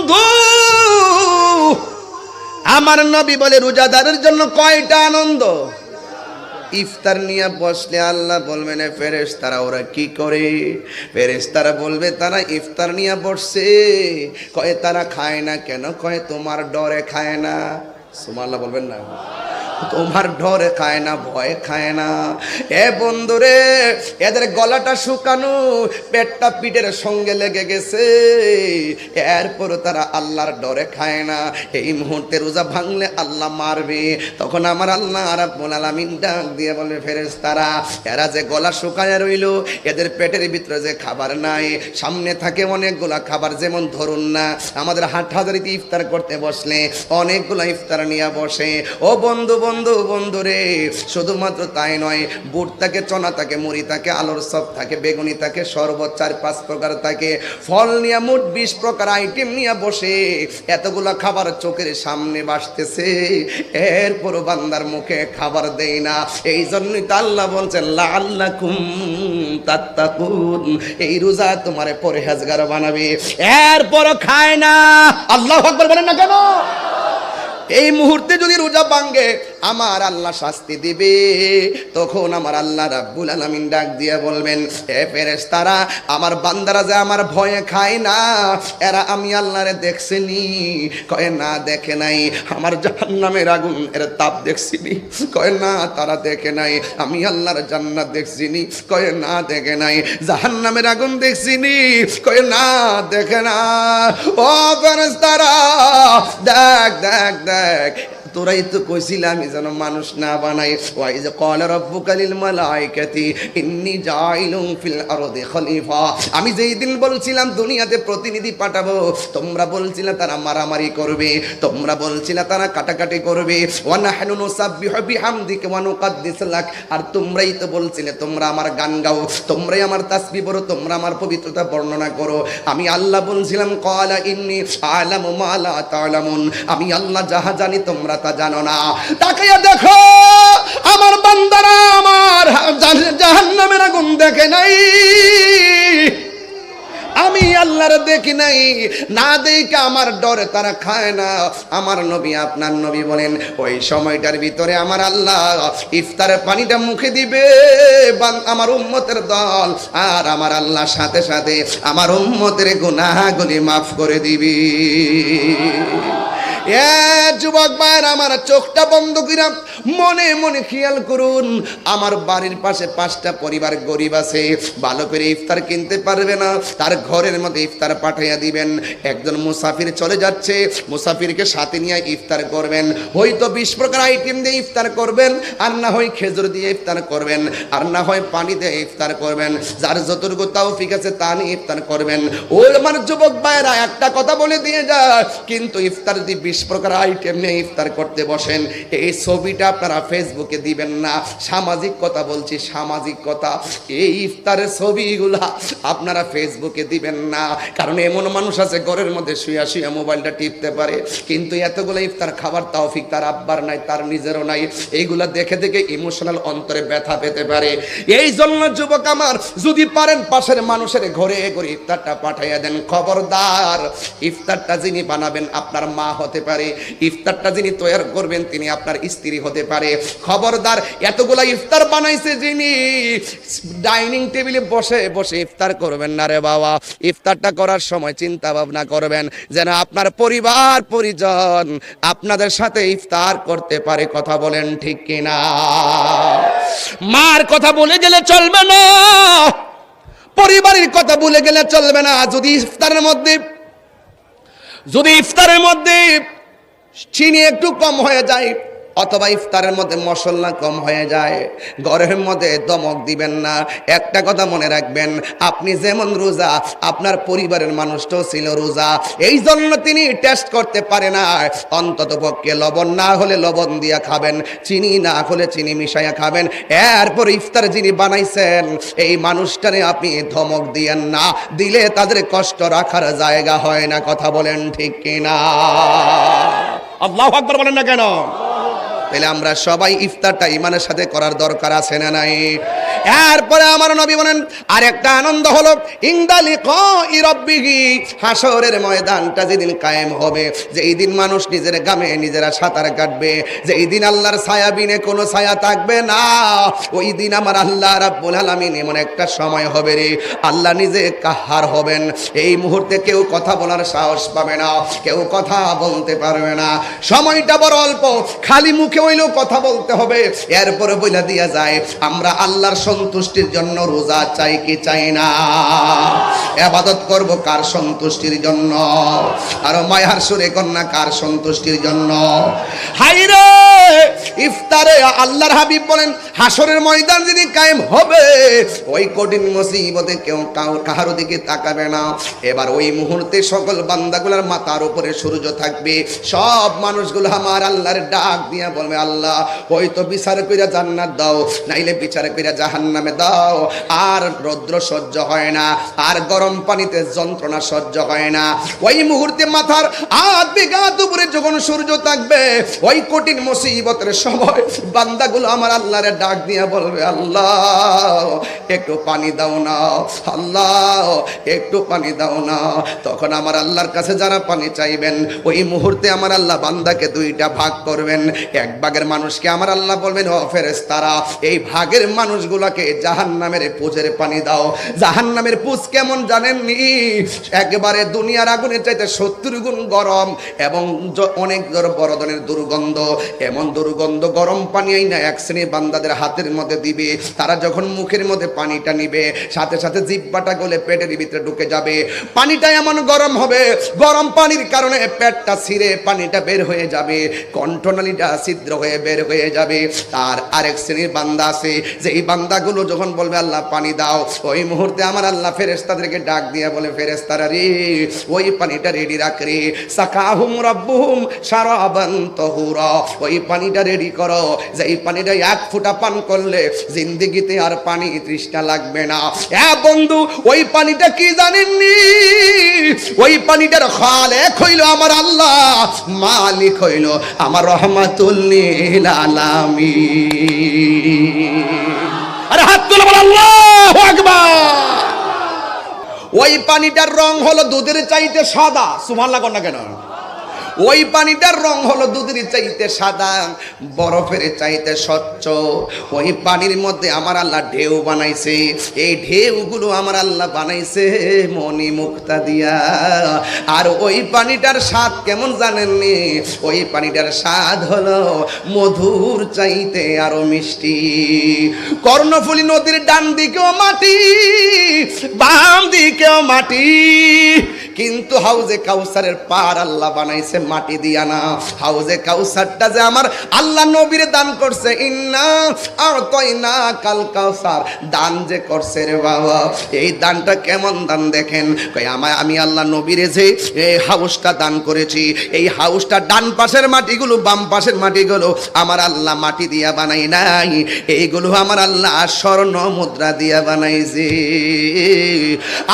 বন্ধু, আমার নবী বলে রোজাদারের জন্য কয়টা আনন্দ? ইফতার নিয়ে বসলে আল্লাহ বলবেন ফেরেস তারা ওরা কি করে? ফেরেস তারা বলবে, তারা ইফতার নিয়ে বসছে। কয়ে তারা খায় না কেন? কয়ে তোমার ডরে খায় না? সোমাল্লাহ বলবেন না। তোমার ডরে খায় না, ভয় খায় না। এ বন্ধুরে, এদের গলাটা শুকানো, পেটটা পিঠের সঙ্গে লেগে গেছে। এরপর তারা আল্লাহর ডরে খায় না। এই মুহূর্তে রোজা ভাঙলে আল্লাহ মারবে। তখন আমার আল্লাহ রাব্বুল আলামিন ডাক দিয়ে বলবে ফেরেশতারা, এরা যে গলা শুকায় রইল, এদের পেটের ভিতরে যে খাবার নাই, সামনে থাকে অনেকগুলা খাবার, যেমন ধরুন না, আমাদের হাট হাজারিতে ইফতার করতে বসলে অনেকগুলা ইফতার নিয়ে বসে। ও বন্ধু বন্ধু বন্ধু রে। শুধুমাত্র তাই নয়, বুট থাকে, চনা থাকে, মুড়ি থাকে, আলোর সব থাকে, বেগুনি থাকে, শরবত, চার পাঁচ প্রকার থাকে। ফল নিয়ে মোট বিশ প্রকার আইটেম নিয়ে বসে। এতগুলা খাবার চোখের সামনে বাসতেছে। এরপরও বান্দার মুখে খাবার দেয় না। এই জন্যই তো আল্লাহ বলছে আল্লাহ কুম তাত্তাকুন। এই রোজা তোমারে পরেহাজগার বানাবে। এরপরও খায় না। আল্লাহ আকবার বলেন না কেন? এই মুহূর্তে যদি রোজা ভাঙ্গে আমার আল্লাহ শাস্তি দিবে। তখন আমার আল্লাহ রাব্বুল আলামিন ডাক দিয়ে বলবেন এ ফেরেশতারা, আমার বান্দারা যে আমার ভয়ে খায় না, এরা আমি আল্লাহরে দেখছিনি। কয়, না, দেখে নাই। আমার জাহান্নামের আগুন এর তাপ দেখছিনি। কয়, না, তারা দেখে নাই। আমি আল্লাহর জান্নাত দেখছিনি। কয়, না, দেখে নাই। জাহান্নামের আগুন দেখছিনি। কয়, না, দেখে না। ও ফেরেশতারা, দেখ দেখ দেখ। তোরাই তো কইছিলাম আমি যেন মানুষ না বানাই ওয়াই যে কল রব্বুকালিল মালাইকাতি ইন্নি জাইলুম ফিল আরদি খলিফা। আমি যেই দিন বলছিলাম দুনিয়াতে প্রতিনিধি পাঠাবো, তোমরা বলছিলে তারা মারামারি করবে, তোমরা বলছিলে তারা কাটাকাটি করবে। ওয়া নাহনু নুসাব্বিহু বিহামদিকা ওয়া নুকাদ্দিস লাক। আর তোমরাই তো বলছিলে, তোমরা আমার গান গাও, তোমরাই আমার তাসবিহ পড়ো, তোমরা আমার পবিত্রতা বর্ণনা করো। আমি আল্লাহ বলছিলাম কলা ইন্নি আলামু মা লা তা'লামুন। আমি আল্লাহ যাহা জানি তোমরা তা জানো না। তাকাইয়া দেখো, আমার বান্দারা আমার জাহান্নামের আগুন দেখে নাই। আমি আল্লাহর দেখি নাই। না দেখে আমার ডরে তারা খায় না। আমার নবী আপনার নবী বলেন, ওই সময়টার ভিতরে আমার আল্লাহ ইফতারের পানিটা মুখে দিবে আমার উম্মতের দল। আর আমার আল্লাহ সাথে সাথে আমার উম্মতের গুনাহগুলি মাফ করে দিবি। যুবক ভাইয়ের, আমার চোখটা বন্ধ করিলাম মনে মনে খেয়াল করুন, আমার বাড়ির পাশে পাঁচটা পরিবার গরিব আছে, ভালো করে ইফতার কিনতে পারবে না, তার ঘরের মধ্যে ইফতার পাঠাইয়া দিবেন। একজন মুসাফির চলে যাচ্ছে, মুসাফিরকে সাথে নিয়ে ইফতার করবেন। হয়তো বিশ প্রকার আইটেম দিয়ে ইফতার করবেন, আর না হয় খেজুর দিয়ে ইফতার করবেন, আর না হয় পানি দিয়ে ইফতার করবেন। যার যতটুকু তৌফিক আছে, তা নিয়ে ইফতার করবেন। ও আমার যুবক ভাইয়েরা, একটা কথা বলে দিয়ে যায়, কিন্তু ইফতার বিশ প্রকার আইটেম নিয়ে ইফতার করতে বসেন। এই ছবিটা আপনারা ফেসবুকে দিবেন না। সামাজিক কথা বলছি, সামাজিক কথা। এই ইফতারের ছবিগুলা আপনারা ফেসবুকে দিবেন না। কারণ এমন মানুষ আছে, ঘরের মধ্যে শুয়া শুয়া মোবাইলটা টিপতে পারে। কিন্তু এতগুলো ইফতার খাবার তৌফিক তার আব্বার নাই, তার নিজেরও নাই। এইগুলা দেখে দেখে ইমোশনাল অন্তরে ব্যথা পেতে পারে। এই জন্য যুবক আমার, যদি পারেন পাশের মানুষের ঘরে ঘরে ইফতারটা পাঠাইয়া দেন। খবরদার, ইফতারটা যিনি বানাবেন আপনার মা হতে পারে, ইফতারটা যিনি তৈরি করবেন তিনি আপনার স্ত্রী হতে পারে। খবরদার, এতগুলা ইফতার বানাইছে যিনি, ডাইনিং টেবিলে বসে বসে ইফতার করবেন না রে বাবা। ইফতারটা করার সময় চিন্তা ভাবনা করবেন যেন আপনার পরিবার, পরিজন আপনাদের সাথে ইফতার করতে পারে কথা বলেন ঠিক কিনা। মার কথা বলে গেলে চলবে না। পরিবারের কথা বলে গেলে চলবে না। যদি ইফতারের মধ্যে, যদি ইফতারের মধ্যে চিনি একটু কম হয়ে যায়, অথবা ইফতারের মধ্যে মশলা কম হয়ে যায়। ঘরের মধ্যে দমক দিবেন না। একটা কথা মনে রাখবেন, আপনি যেমন রোজা, আপনার পরিবারের মানুষটাও ছিল রোজা। এই জন্য তিনি টেস্ট করতে পারে না। অন্তত পক্ষে লবণ না হলে লবণ দিয়া খাবেন, চিনি না হলে চিনি মিশাইয়া খাবেন। এরপর ইফতার যিনি বানাইছেন, এই মানুষটারে আপনি ধমক দিয়েন না। দিলে তাদের কষ্ট রাখার জায়গা হয় না, কথা বলেন ঠিক কিনা? আল্লাহ আকবর বলেন না কেন? তাহলে আমরা সবাই ইফতারটা ইমানের সাথে করার দরকার আছে না নাই? এরপরে আমার নবী বলেন আর একটা আনন্দ হলো ইন্দালি রব্বিহি হাসরের ময়দানটা যেদিন কায়েম হবে, যেই দিন মানুষ নিজের গামে নিজেরা সাঁতার কাটবে, যেই দিন আল্লাহর ছায়া বিনে কোনো ছায়া থাকবে না, ওই দিন আমার আল্লাহ রাব্বুল আলামিন এমন একটা সময় হবে রে, আল্লাহ নিজে কাহার হবেন। এই মুহূর্তে কেউ কথা বলার সাহস পাবে না, কেউ কথা বলতে পারবে না। সময়টা বড় অল্প, খালি মুখে হইলেও কথা বলতে হবে, এরপরে বইলা দিয়া যায়, আমরা আল্লাহর সন্তুষ্টির জন্য রোজা চাই কি চাই না? আবাদত করব কার সন্তুষ্টির জন্য? আর মায়ার সুরে কন্যা কার সন্তুষ্টির জন্য? হাইরে ইফতারে আল্লাহর হাবিব বলেন হাসরের ময়দান যদি কায়েম হবে, ওই কঠিন মুসিবতে কেউ কাহারো দিকে তাকাবে না। এবার ওই মুহূর্তে সকল বান্দাগুলার মাথার উপরে সূর্য থাকবে। সব মানুষগুলো আমার আল্লাহর ডাক দিয়া বলবে, আল্লাহ, হয়তো বিচার কইরা জান্নাত দাও, নাইলে বিচার কইরা জাহান্নামে দাও। আর রৌদ্র সহ্য হয় না, আর গরম পানিতে যন্ত্রণা সহ্য হয় না। ওই মুহূর্তে মাথার হাত বিঘাত উপরে যখন সূর্য থাকবে, ওই কঠিন মুসিবতের সময় বান্দাগুলো আমার আল্লাহরে ডাক দিয়া বলবে, আল্লাহ, একটু পানি দাও না, আল্লাহ, একটু পানি দাও না। তখন আমার আল্লাহর কাছে যারা পানি চাইবেন, ওই মুহূর্তে আমার আল্লাহ বান্দাকে দুইটা ভাগ করবেন। এক ভাগের মানুষকে আমার আল্লাহ বলবেন, ও ফেরেস্তারা এই ভাগের মানুষগুলোকে জাহান নামের পুজের পানি দাও। জাহান নামের পুজ কেমন জানেননি? একেবারে দুনিয়ার আগুনের চাইতে সত্তর গুণ গরম এবং অনেক বড় ধরনের দুর্গন্ধ। এমন দুর্গন্ধ গরম পানি এই না এক শ্রেণির বান্দাদের হাতের মধ্যে দিবে। তারা যখন মুখের মধ্যে পানিটা নিবে, সাথে সাথে জিব্বাটা গলে পেটের ভিতরে ঢুকে যাবে। পানিটা এমন গরম হবে, গরম পানির কারণে পেটটা ছিঁড়ে পানিটা বের হয়ে যাবে, কণ্ঠনালীটা ছিদ্র হয়ে বের হয়ে যাবে। আর আরেক শ্রেণির বান্দা আছে যে এই বান্দাগুলো যখন বলবে, আল্লাহ পানি দাও। ওই মুহূর্তে আমার আল্লাহ ফেরেস্তাদেরকে ডাক দিয়ে বলে ফেরেস্তারা রে, ওই পানিটা রেডি রাখ রে। সাকাহুম রব্বুহুম সারাবান তহুরা। ওই পানিটা রেডি করো। যে এই পানিটা এক ফুটা পান করলে জিন্দিগিতে আর পানি তৃষ্ণা লাগবে না। এ বন্ধু, ওই পানিটা কি জানেননি? ওই পানিটার খালেক হইল আমার আল্লাহ, মালিক হইল আমার রহমাতুল্লিল আলামিন। তুলে ওই পানিটার রং হলো দুধের চাইতে সাদা। সুমান লাগন না কেন? ওই পানিটার রং হলো দুধের চাইতে সাদা, বরফের চাইতে স্বচ্ছ। ওই পানির মধ্যে আমার আল্লাহ ঢেউ বানাইছে। এই ঢেউগুলো আমার আল্লাহ বানাইছে মনি মুক্তা দিয়া। আর ওই পানিটার স্বাদ কেমন জানেননি? ওই পানিটার স্বাদ হলো মধুর চাইতে আরও মিষ্টি। কর্ণফুলী নদীর ডান দিকেও মাটি, বাম দিকেও মাটি। কিন্তু হাউজে কাউসারের পার আল্লাহ বানাইছে মাটি দিয়া না। হাউজে কাউসারটা যে আমার আল্লাহ নবীর দান করছে, ইন্না আর কই না কাল কাউসার। দান যে করছে রে বাবা, এই দানটা কেমন দান দেখেন? কই আমায়, আমি আল্লাহ নবীরে যে এই হাউসটা দান করেছি, এই হাউসটা ডান পাশের মাটিগুলো, বাম পাশের মাটিগুলো আমার আল্লাহ মাটি দিয়া বানাই নাই। এইগুলো আমার আল্লাহ স্বর্ণ মুদ্রা দিয়া বানাইছে।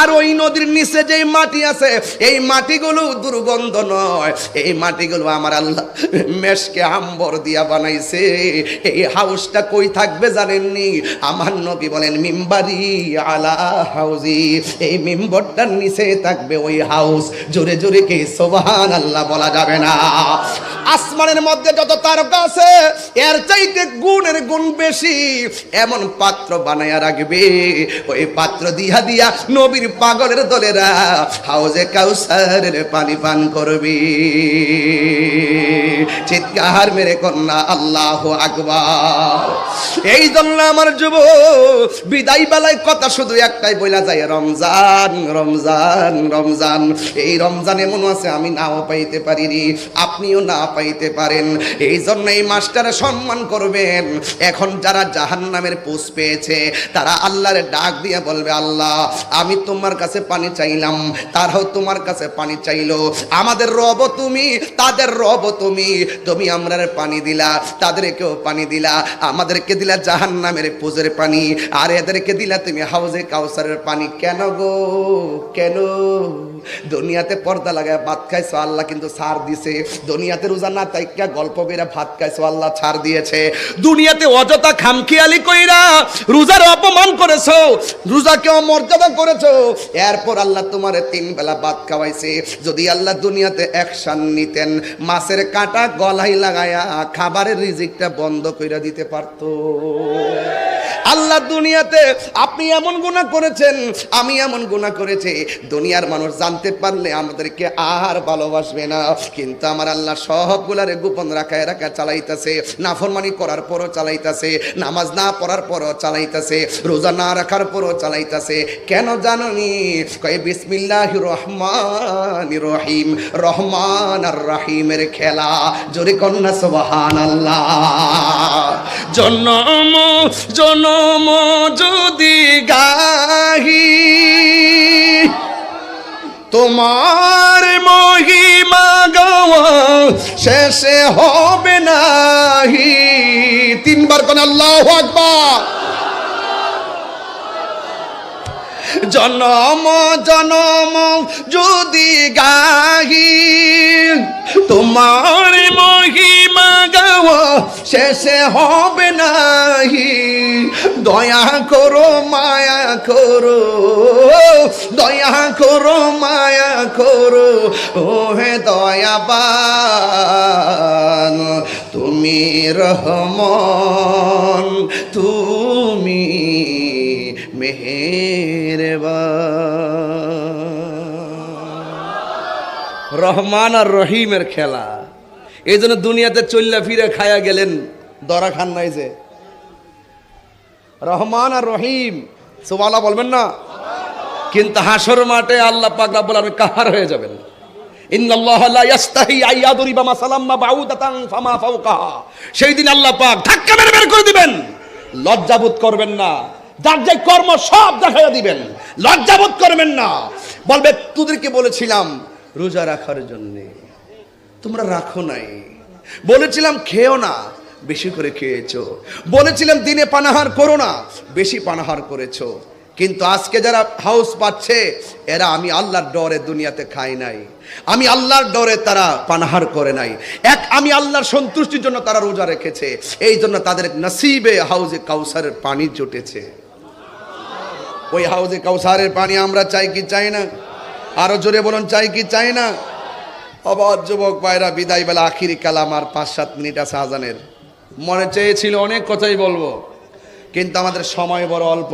আর ওই নদীর নিচে যে মাটি আছে এই মাটিগুলো দুর্গন্ধ নয়। এই মাটিগুলো আমার আল্লাহ মেশকে আম্বর দিয়া বানাইছে। এই হাউসটা কই থাকবে জানেননি? আমার নবী বলেন, মিম্বারি আলা হাউজি। এই মিম্বরটার নিচে থাকবে ওই হাউস। জোরে জোরে কে সোবাহান আল্লাহ বলা যাবে না। আসমানের মধ্যে যত তারকা আছে, এর চাইতে গুণের গুণ বেশি এমন পাত্র বানায়া রাখবে। ওই পাত্র দিয়া দিয়া নবীর পাগলের দলেরা হাউজে কাউসারের পানি পান করবে। চিৎকার মেরে কন্যা, আল্লাহ আকবার। এই জন্য আমার যুব বিদায় বেলায় কথা শুধু একটাই বইলা যায়, রমজান রমজান রমজান। এই রমজান এমন আছে, আমি নাও পাইতে পারিনি, আপনিও না পাইতে পারেন। এই জন্য এই মাস্টারে সম্মান করবেন। এখন যারা জাহান নামের পোষ পেয়েছে, তারা আল্লাহর ডাক দিয়ে বলবে, আল্লাহ, আমি তোমার কাছে পানি চাইলাম তারাও তোমার কাছে পানি চাইলো। আমাদের রব তুমি, তাদের রব তুমি। তুমি আমরা পানি দিলা, তাদেরকেও পানি দিলা। আমাদেরকে দিলা জাহান নামের পুজোর পানি। আর এদেরকে দিলা তুমি হাউজে কাউসারের পানি। কেন গো? কেন? দুনিয়াতে পর্দা লাগায় ভাত খাইছো, আল্লাহ কিন্তু ছাড় দিছে। দুনিয়াতে রোজা না তাইকা গল্প বেরা ভাত খাইছো, আল্লাহ ছাড় দিয়েছে। দুনিয়াতে অযথা খামখিয়ালি কইরা রোজার অপমান করেছ রোজাকে অমর্যাদা করেছ। এরপর আল্লাহ তোমারে তিন বেলা ভাত খাওয়াইছে। যদি আল্লাহ দুনিয়াতে অ্যাকশন নিতেন, মাছের কাঁটা গলায় লাগায়া খাবারের রিজিকটা বন্ধ করে দিতে পারতো। আল্লাহ দুনিয়াতে আপনি এমন গুণা করেছেন, আমি এমন গুণা করেছি। দুনিয়ার মানুষ জানতে পারলে আমাদেরকে আর ভালোবাসবে না। কিন্তু আমার আল্লাহ সবগুলারে গোপন রাখায় রাখা চালাইতেছে, নাফরমানি করার পরও চালাইতেছে, নামাজ না পড়ার পরও চালাইতেছে, রোজা না রাখার পরও চালাইতেছে। কেন জাননি? কয় বিসমিল্লাহ রহমান রহিম রহমান আর রহিমের খেলা। জোরে কন্যা সুবহান আল্লাহ জন্ম জনম যদি গাহি তোমার মহিমা গাওয়া শেষে হবে নাহি। তিনবার কোন আল্লাহ আকবার। জনম জনম, যদি গাহি, তোমার মহিমা গাওয়া শেষে হবে নাহি। দয়া করো, মায়া করো, দয়া করো, মায়া করো ও হে দয়াবান, তুমি রহমান, তুমি মেহেরবান। রহমান আর রহিমের খেলা। এই জন্য দুনিয়াতে চল্লা ফিরে খায়া গেলেন দরা খান নাই যে। রহমান আর রহিম সুবালা বলবেন না? কিন্তু হাসর মাঠে আল্লাহ পাক রাব্বুল আলামিন কাহার হয়ে যাবেন? সেই দিন আল্লাহ পাক ধাক্কা মেরে বের করে দিবেন। লজ্জাবোধ করবেন না। যার যে কর্ম সব দেখাইয়া দিবেন। লজ্জাবোধ করবেন না। বলবে, তোদেরকে বলেছিলাম রোজা রাখার জন্যে। তোমরা রাখো নাই। বলেছিলাম, খেও না, বেশি করে খেয়েছো। বলেছিলাম, দিনে পানাহার করো না, বেশি পানাহার করেছ। কিন্তু আজকে যারা হাউস পাচ্ছে, এরা আমি আল্লাহর ডরে দুনিয়াতে খাই নাই। আমি আল্লাহর ডরে তারা পানাহার করে নাই। এক, আমি আল্লাহর সন্তুষ্টির জন্য তারা রোজা রেখেছে। এই জন্য তাদের নসিবে হাউজে কাউসারের পানি জুটেছে। ওই হাউজে কাউসারের পানি আমরা চাই কি চাই না? আরও জোরে বলুন, চাই কি চাই না? অবাধ যুবক ভাইরা, বিদায় বেলা আখিরি কালাম আর পাঁচ সাত মিনিট আছে আজানের। মনে চেয়েছিল অনেক কথাই বলব, কিন্তু আমাদের সময় বড় অল্প।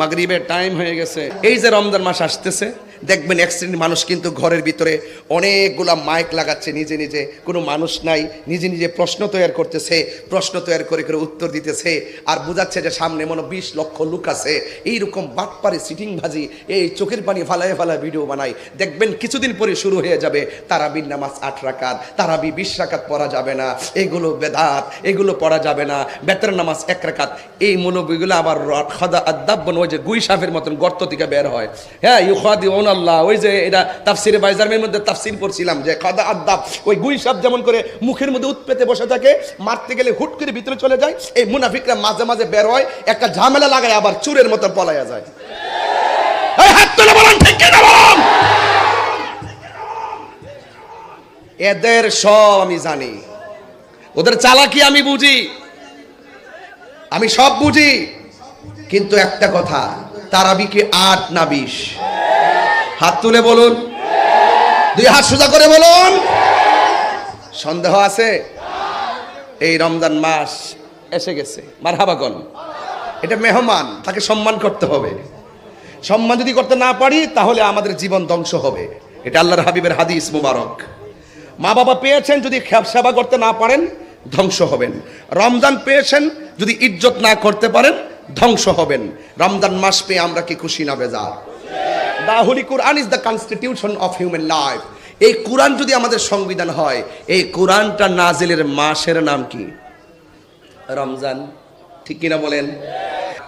মাগরিবের টাইম হয়ে গেছে। এই যে রমজান মাস আসতেছে দেখবেন এক শ্রেণির মানুষ কিন্তু ঘরের ভিতরে অনেকগুলা মাইক লাগাচ্ছে, নিজে নিজে। কোনো মানুষ নাই, নিজে নিজে প্রশ্ন তৈরি করতেছে, প্রশ্ন তৈরি করে করে উত্তর দিতেছে আর বোঝাচ্ছে যে সামনে মনে বিশ লক্ষ লোক আছে। এইরকম বাটপারে সিটিং ভাজি এই চোখের পানি ফালায় ফালায় ভিডিও বানাই দেখবেন কিছুদিন পরে শুরু হয়ে যাবে তারাবির নামাজ আট রাকাত, তারাবি বিশ রাকাত পড়া যাবে না, এগুলো বেদাত, এগুলো পড়া যাবে না, বেতর নামাজ এক রাকাত। এই মনোবিগুলো আবার খদা আদাব্বন ওই যে গুই সাপের মতন গর্ত থেকে বের হয়। হ্যাঁ ইউখাদি ওন আল্লাহ, ওই যে এটা তাফসিরে বাইজারমের মধ্যে তাফসির পড়ছিলাম যে খদা আদাব, ওই গুই সাপ যেমন করে মুখের মধ্যে উৎপেতে বসে থাকে, মারতে গেলে হুট করে ভিতরে চলে যায়, এই মুনাফিকরা মাঝে মাঝে বের হয়, একটা ঝামেলা লাগায় আবার চুরের মতন পলাইয়া যায়। হাত তুলে বলুন, ঠিক কিনা বলুন? এদের সব আমি জানি। ওদের চালাকি আমি বুঝি। আমি সব বুঝি। কিন্তু একটা কথা, তারাবি কি আট না বিশ? হাত তুলে বলুন। দুই হাত সোজা করে বলুন। সন্দেহ আছে? এই রমজান মাস এসে গেছে। মার হাবাগন এটা মেহমান, তাকে সম্মান করতে হবে। সম্মান যদি করতে না পারি, তাহলে আমাদের জীবন ধ্বংস হবে। এটা আল্লাহর হাবিবের হাদিস মুবারক। মা বাবা পেয়েছেন, যদি সেবা করতে না পারেন, ধ্বংস হবেন। রমজান পেয়েছেন, যদি ইজ্জত না করতে পারেন, ধ্বংস হবেন। রমজান মাস পেয়ে আমরা কি খুশি না, বেজার? The holy Quran is the constitution of human life. এই কোরআন যদি আমাদের সংবিধান হয়, এই কোরআনটা নাজিলের মাসের নাম কি? রমজান। ঠিক কিনা বলেন?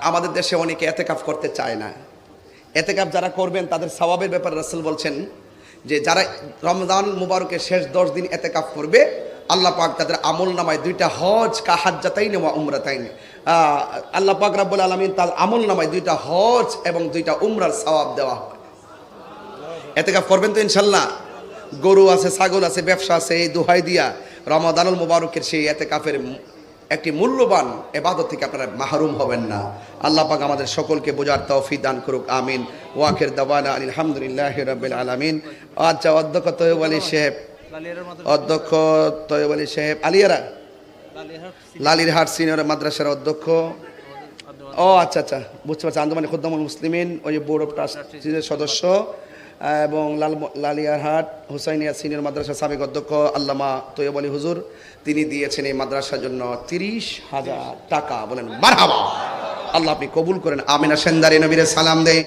আমাদের দেশে অনেকে এতেকাফ করতে চায় না। এতেকাফ যারা করবেন, তাদের সওয়াবের ব্যাপারে রাসূল বলছেন যে, যারা রমজান মুবারকের শেষ দশ দিন এতে কাপ করবে, আল্লাহ পাক তাদের আমল নামায় দুইটা হজ কা হাজ্জাতাইন ওয়া উমরাতাইন। আল্লাহ পাক রাব্বুল আলামিন তার আমল নামায় দুইটা হজ এবং দুইটা উমরার সওয়াব দেওয়া হয়। এতে কাপ করবেন তো ইনশাল্লাহ। গরু আছে, ছাগল আছে, ব্যবসা আছে, এই দোহাই দিয়া রমাদানুল মুবারকের সেই এতে কাফের একটি মূল্যবান এবাদত থেকে আপনারা মাহরুম হবেন না। আল্লাহ পাক আমাদের সকলকে বোঝার তৌফিক দান করুক, আমিন। ওয়াকের দাবানা আলহামদুলিল্লাহ রাব্বিল আলামিন। আচ্ছা অধ্যক্ষ তৈব আলী সাহেব। অধ্যক্ষ তৈব আলী সাহেব। আলিয়ারা? লালিরহাট সিনিয়র মাদ্রাসার অধ্যক্ষ। ও আচ্ছা আচ্ছা বুঝতে পারছি। আন্দোলনে খুদ্দামুল মুসলিমিন, ওই বোর্ড অফ ট্রাস্টিজের সদস্য। এবং লাল লালিয়ারহাট হুসাইনিয়া সিনিয়র মাদ্রাসার সাবেক অধ্যক্ষ আল্লামা তৈয়ব আলী হুজুর, তিনি দিয়েছেন এই মাদ্রাসার জন্য তিরিশ হাজার টাকা। বলেন, মারহাবা! আল্লাহ আপনি কবুল করেন। আমিনা সেন্দারি নবীরে সালাম দেয়।